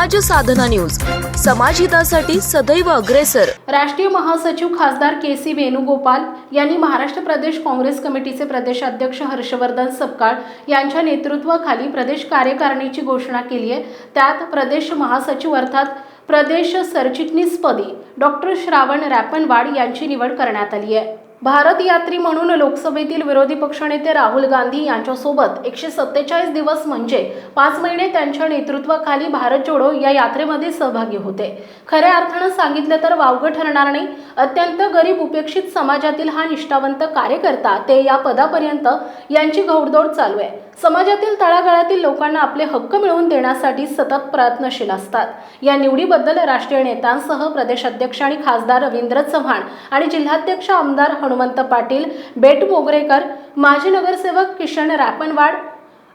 साधना news. समाजहितासाठी सदैव अग्रेसर. राष्ट्रीय महासचिव खासदार के सी वेणुगोपाल यांनी महाराष्ट्र प्रदेश काँग्रेस कमिटीचे प्रदेशाध्यक्ष हर्षवर्धन सपकाळ यांच्या नेतृत्वाखाली प्रदेश कार्यकारिणीची घोषणा केली आहे. त्यात प्रदेश महासचिव अर्थात प्रदेश सरचिटणीसपदी डॉक्टर श्रावण रॅपनवाड यांची निवड करण्यात आली आहे. भारत यात्री म्हणून लोकसभेतील विरोधी पक्षनेते राहुल गांधी यांच्यासोबत एकशे सत्तेचाळीस दिवस म्हणजे पाच महिने त्यांच्या नेतृत्वाखाली भारत जोडो या यात्रेमध्ये सहभागी होते. खऱ्या अर्थानं सांगितलं तर वावगं ठरणार नाही. अत्यंत गरीब उपेक्षित समाजातील हा निष्ठावंत कार्यकर्ता ते या पदापर्यंत यांची घौडदौड चालू आहे. समाजातील तळागाळातील लोकांना आपले हक्क मिळवून देण्यासाठी सतत प्रयत्नशील असतात. या निवडीबद्दल राष्ट्रीय नेत्यांसह प्रदेशाध्यक्ष आणि खासदार रवींद्र चव्हाण आणि जिल्हाध्यक्ष आमदार हनुमंत पाटील बेट मोगरेकर माजी नगरसेवक किशन रापणवाड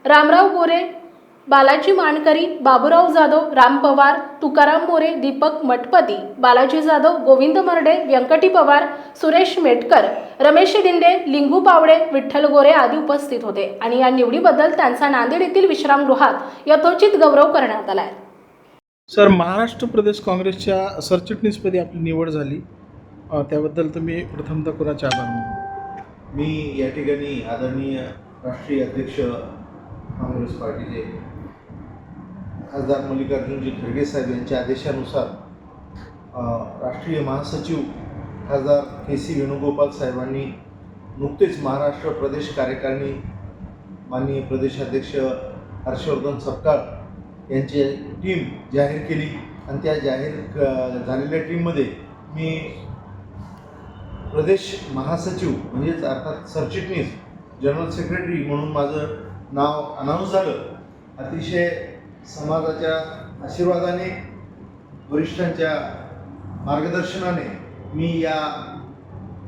रामराव गोरे बालाजी मानकरी बाबूराव जाधव राम पवार तुकाराम मोरे दीपक मठपती बालाजी जाधव गोविंद मर्डे व्यंकटी पवार सुरेश मेटकर रमेश दिंडे लिंगू पावडे विठ्ठल गोरे आदी उपस्थित होते. आणि या निवडीबद्दल त्यांचा नांदेड येथील विश्रामगृहात यथोचित गौरव करण्यात आला आहे. सर महाराष्ट्र प्रदेश काँग्रेसच्या सरचिटणीसपदी आपली निवड झाली. त्याबद्दल तुम्ही प्रथमतः कुणाचे आभार मानू मी या ठिकाणी आदरणीय राष्ट्रीय अध्यक्ष काँग्रेस पार्टीचे खासदार मल्लिकार्जुनजी खरगे साहेब यांच्या आदेशानुसार राष्ट्रीय महासचिव खासदार के सी वेणुगोपाल साहेबांनी नुकतेच महाराष्ट्र प्रदेश कार्यकारिणी माननीय प्रदेशाध्यक्ष हर्षवर्धन सपकाळ यांची टीम जाहीर केली. आणि त्या जाहीर क- झालेल्या टीममध्ये मी प्रदेश महासचिव म्हणजेच अर्थात सरचिटणीस जनरल सेक्रेटरी म्हणून माझं नाव अनाऊन्स झालं. अतिशय समाजाच्या आशीर्वादाने वरिष्ठांच्या मार्गदर्शनाने मी या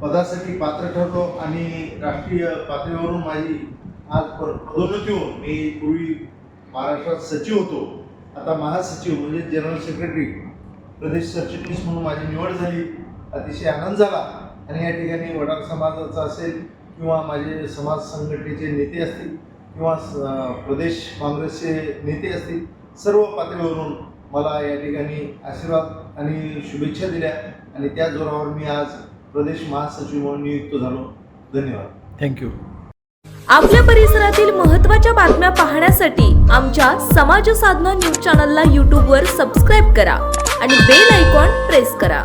पदासाठी पात्र ठरलो आणि राष्ट्रीय पातळीवरून माझी आज पदोन्नती होऊन मी पूर्वी महाराष्ट्रात सचिव होतो. आता महासचिव म्हणजे जनरल सेक्रेटरी प्रदेश सरचिटणीस म्हणून माझी निवड झाली. अतिशय आनंद झाला. आणि या ठिकाणी वडार समाजाचा असेल किंवा माझे समाज संघटनेचे नेते असतील किंवा प्रदेश काँग्रेसचे नेते असतील सर्व पातळीवरून मला या ठिकाणी आशीर्वाद आणि शुभेच्छा दिल्या आणि त्या जोरावर मी आज प्रदेश महासचिव म्हणून नियुक्त झालो. धन्यवाद. थँक्यू आपल्या परिसरातील महत्त्वाच्या बातम्या पाहण्यासाठी आमच्या समाज साधना न्यूज चॅनलला यूट्यूबवर सबस्क्राईब करा आणि बेल आयकॉन प्रेस करा.